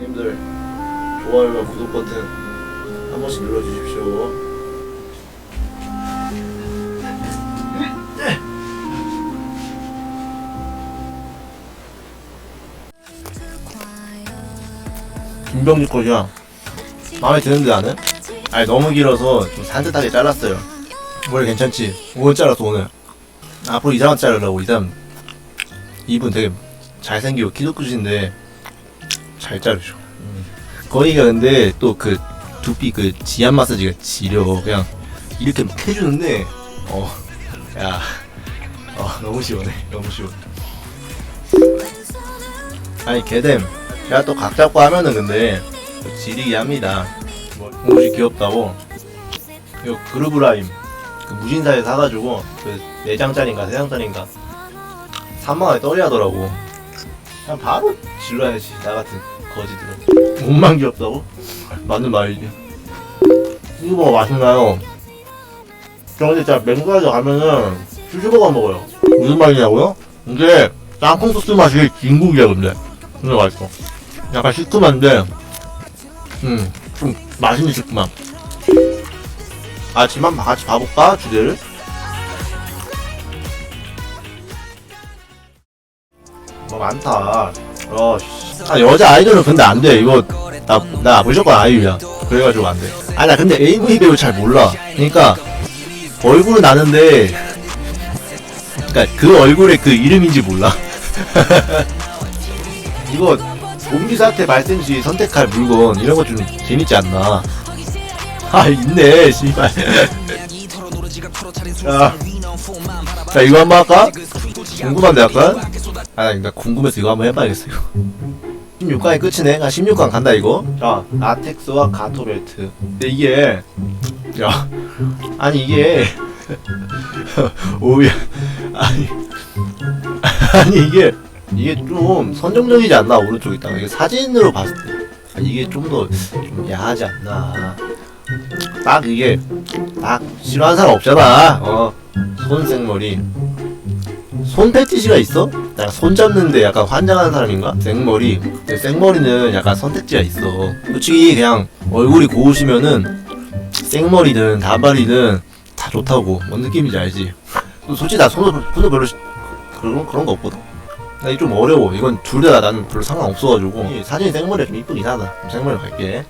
형님들 좋아요와 구독 버튼 한 번씩 눌러주십시오. 김병지 거이야 마음에 드는데 나는? 아니 너무 길어서 좀 산뜻하게 잘랐어요. 뭘 괜찮지? 오늘 잘랐어 오늘. 앞으로 이 사람 자르려고 이 사람 이분 되게 잘생기고 키도 크신데 잘 자르죠. 거기가 근데 또 그 두피 그 지압 마사지가 지려 그냥 이렇게 막 해주는데 어야 어, 너무 시원해. 너무 시원해 아니 개뎀 제가 또 각 잡고 하면은 근데 또 지리게 합니다. 뭐 옷이 귀엽다고. 이거 그루브라임. 그 무신사에 사가지고 그 4장짜린가 3장짜린가 3만원에 떨이 하더라고 그냥 바로 질러야지 나 같은 거지들은 옷만 귀엽다고? 맞는 말이지 이거 뭐 맛있나요? 저 근데 진짜 맹가에서 가면은 수시버거 먹어요 무슨 말이냐고요? 이게 땅콩 소스 맛이 진국이야 근데 근데 맛있어 약간 시큼한데 음좀 맛있는 시큼함 아 지만 같이 봐볼까 주제를? 많다 어, 씨. 아, 여자 아이돌은 근데 안 돼. 이거, 나, 나 무조건 아이유야. 그래가지고 안 돼. 아, 나 근데 AV 배우 잘 몰라. 그니까, 얼굴은 아는데, 그니까 그 얼굴에 그 이름인지 몰라. 이거, 좀비 사태 발생 시 선택할 물건, 이런 거 좀 재밌지 않나. 아, 있네, 씨발. 야, 자, 이거 한번 할까? 궁금한데, 약간? 아, 나 궁금해서 이거 한번 해봐야겠어, 이거. 16강이 끝이네. 아, 16강 간다, 이거. 자, 라텍스와 가토벨트. 근데 이게, 야, 아니, 이게, 오야, 아니, 아니, 이게, 이게 좀 선정적이지 않나, 오른쪽 있다가. 이게 사진으로 봤을 때. 아, 이게 좀 더, 좀 야하지 않나. 딱 이게, 딱 싫어하는 사람 없잖아. 어, 손생머리. 손 패티시가 있어? 약간 손 잡는데 약간 환장하는 사람인가? 생머리. 근데 생머리는 약간 선택지가 있어. 솔직히 그냥 얼굴이 고우시면은 생머리든 단발이든 다 좋다고. 뭔 느낌인지 알지? 솔직히 나 손을, 손을 별로 시- 그런, 그런 거 없거든. 나 이게 좀 어려워. 이건 둘 다 나는 별로 상관없어가지고. 이 사진이 생머리가 좀 이쁘긴 하다. 생머리 갈게.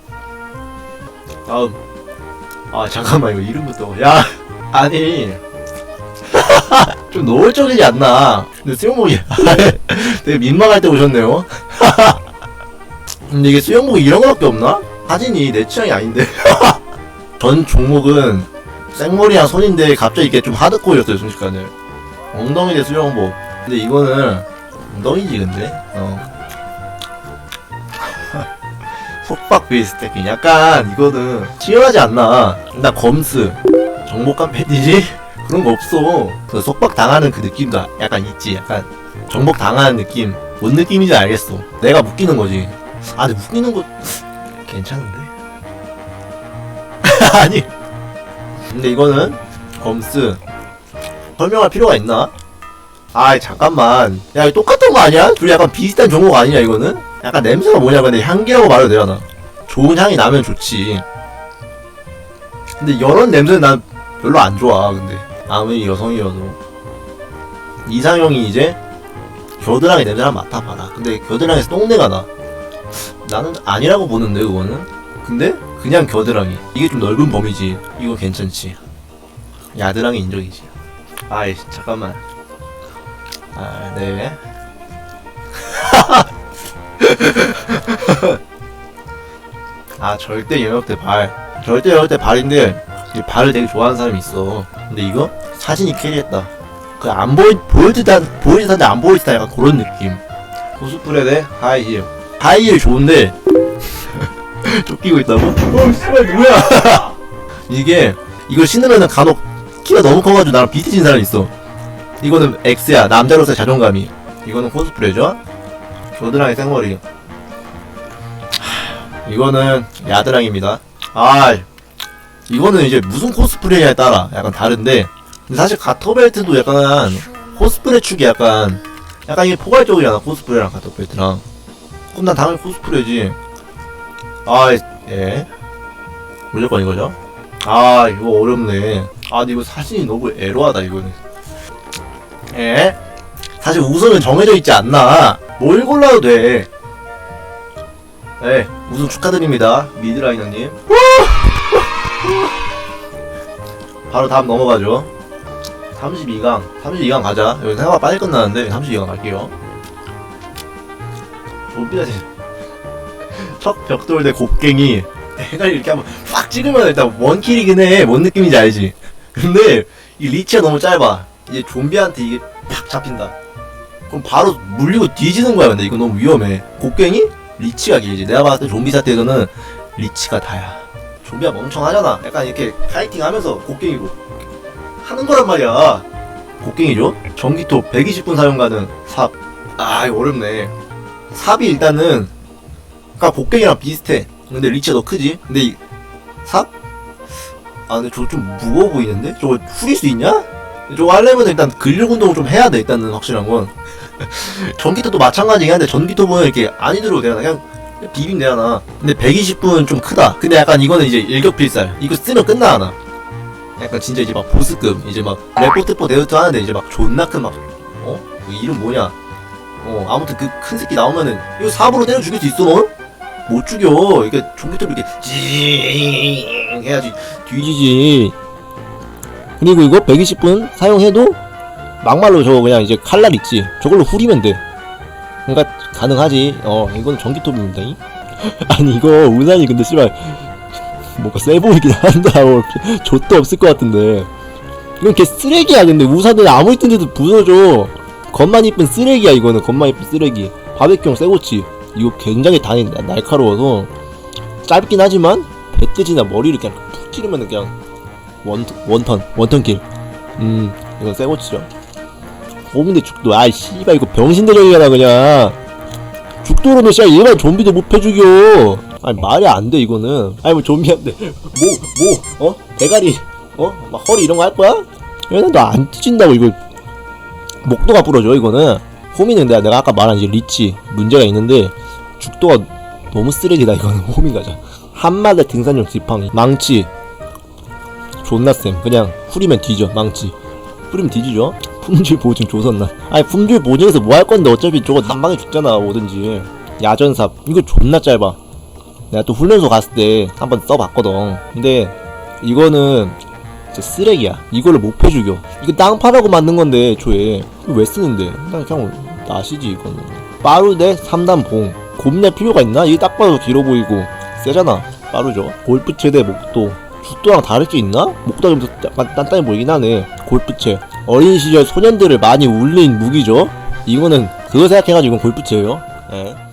다음. 아, 잠깐만, 이거 이름부터. 야! 아니. 좀 노골적이지 않나. 근데 수영복이 되게 민망할 때 오셨네요. 근데 이게 수영복이 이런 거밖에 없나? 사진이 내 취향이 아닌데. 전 종목은 생머리랑 손인데 갑자기 이게 좀 하드코어였어요 순식간에. 엉덩이 대 수영복. 근데 이거는 엉덩이지 근데. 어. 속박 베이스테킹 약간 이거는 치열하지 않나. 나 검스 정복감 패티지? 그런 거 없어. 그 속박 당하는 그 느낌도 약간 있지. 약간 정복 당하는 느낌. 뭔 느낌인지 알겠어. 내가 묶이는 거지. 아, 근데 묶이는 거 괜찮은데? 아니. 근데 이거는 검스 설명할 필요가 있나? 아이 잠깐만. 야, 이거 똑같은 거 아니야? 둘이 약간 비슷한 종목 아니냐 이거는? 약간 냄새가 뭐냐 근데 향기라고 말해도 되잖아. 좋은 향이 나면 좋지. 근데 이런 냄새는 난 별로 안 좋아. 근데. 아무리 여성이어도 이상형이 이제 겨드랑이 냄새 한번 맡아봐라. 근데 겨드랑이에서 똥내가 나. 나는 아니라고 보는데 그거는. 근데 그냥 겨드랑이. 이게 좀 넓은 범위지. 이거 괜찮지. 야드랑이 인정이지. 아이 잠깐만. 아네. 아 절대 영역대 발. 절대 영역대 발인데 이 발을 되게 좋아하는 사람이 있어. 근데 이거 사진이 캐리했다. 그 안 보이 보일 듯한데 안 듯한 약간 그런 느낌. 코스프레 하이힐. 하이힐 좋은데 쫓기고 있다고? 어 씨발 뭐야? 이게 이걸 신으면은 간혹 키가 너무 커가지고 나랑 비슷해진 사람 있어. 이거는 X야 남자로서의 자존감이. 이거는 코스프레죠. 겨드랑이 생머리. 하, 이거는 야드랑입니다. 아 이거는 이제 무슨 코스프레냐에 따라 약간 다른데 근데 사실 가터벨트도 약간 코스프레 축이 약간 약간 이게 포괄적이잖아 코스프레랑 가터벨트랑 그럼 난 당연히 코스프레지 아, 예. 무조건 이거죠. 아, 이거 어렵네. 아, 근데 이거 사진이 너무 에로하다, 이거는. 예. 사실 우승은 정해져 있지 않나. 뭘 골라도 돼. 네, 우승 축하드립니다. 미드라이너님. 바로 다음 넘어가죠. 32강. 32강 가자. 여기 생각보다 빨리 끝나는데 32강 갈게요. 좀비가 진짜 첫 벽돌 대 곡괭이 내가 이렇게 한번 팍 찍으면 일단 원킬이긴 해. 뭔 느낌인지 알지? 근데 이 리치가 너무 짧아. 이제 좀비한테 이게 팍 잡힌다. 그럼 바로 물리고 뒤지는 거야. 근데 이거 너무 위험해. 곡괭이? 리치가 길지. 내가 봤을 때 좀비 사태에서는 리치가 다야. 좀비가 멍청하잖아. 약간 이렇게 파이팅 하면서 곡괭이로 하는 거란 말이야. 곡괭이죠? 전기톱 120분 사용 가능 삽. 아, 이거 어렵네. 삽이 일단은 그니까 곡괭이랑 비슷해. 근데 리치가 더 크지? 근데 이 삽? 아 근데 저거 좀 무거워 보이는데? 저거 후릴 수 있냐? 저거 하려면 일단 근력 운동을 좀 해야 돼 일단은 확실한 건 전기톱도 마찬가지긴 한데 전기톱은 이렇게 안 힘들어도 되나 그냥 비빔 되나 근데 120분 좀 크다 근데 약간 이거는 이제 일격필살 이거 쓰면 끝나 하나 약간 진짜 이제 막 보스급 이제 막 레포트포 데우트 하는데 이제 막 존나 큰 막 어? 뭐 이름 뭐냐? 어 아무튼 그 큰 새끼 나오면은 이거 삽으로 때려 죽일 수 있어 너? 못 죽여. 이게 전기톱 이렇게 징 해야지. 뒤지지. 그리고 이거 120분 사용해도 막말로 저거 그냥 이제 칼날 있지. 저걸로 후리면 돼. 그러니까 가능하지. 어 이건 전기톱입니다 이. 아니 이거 우산이 근데 씨발 뭔가 세 보이긴 한다 뭐 좆도 없을 것 같은데. 이건 걔 쓰레기야. 근데 우산은 아무리 뜬데도 부서져 겉만 이쁜 쓰레기야 이거는. 겉만 이쁜 쓰레기. 바베큐용 쇠고치. 이거 굉장히 단이 나- 날카로워서. 짧긴 하지만 배뜨지나 머리를 그냥 푹 찌르면 그냥 원, 원턴 원턴킬 음 이건 쇠고치죠. 오문대 죽도 아이 씨발 이거 병신대적이잖아 그냥. 죽도로는 씨발 일반 좀비도 못 패죽여 아니 말이 안 돼 이거는. 아니 뭐 좀비한테 뭐뭐 어? 대가리 어? 막 허리 이런 거 할 거야? 얘는 너안 찢진다고 이거 목도가 부러져 이거는. 호미는 내가, 내가 아까 말한 이제 리치 문제가 있는데 죽도가 너무 쓰레기다 이거는. 호미 가자 한마디 등산용 지팡이. 망치. 존나 쌤. 그냥 후리면 뒤져 망치. 후리면 뒤지죠? 품질 보증 조선난 아니 품질 보증에서 뭐 할 건데 어차피 저거 난방에 죽잖아 뭐든지. 야전삽. 이거 존나 짧아 내가 또 훈련소 갔을 때 한번 써봤거든. 근데 이거는 진짜 쓰레기야. 이걸로 목표 죽여. 이거 땅 파라고 만든 건데 애초에. 이거 왜 쓰는데? 나 그냥 나시지 이거는. 빠르대 3단 봉. 고민할 필요가 있나? 이게 딱 봐도 길어 보이고. 세잖아 빠르죠. 골프채 대 목도. 죽도랑 다를 게 있나? 목도가 좀더 약간 단단해 보이긴 하네. 골프채. 어린 시절 소년들을 많이 울린 무기죠. 이거는 그거 생각해가지고 골프채예요. 예.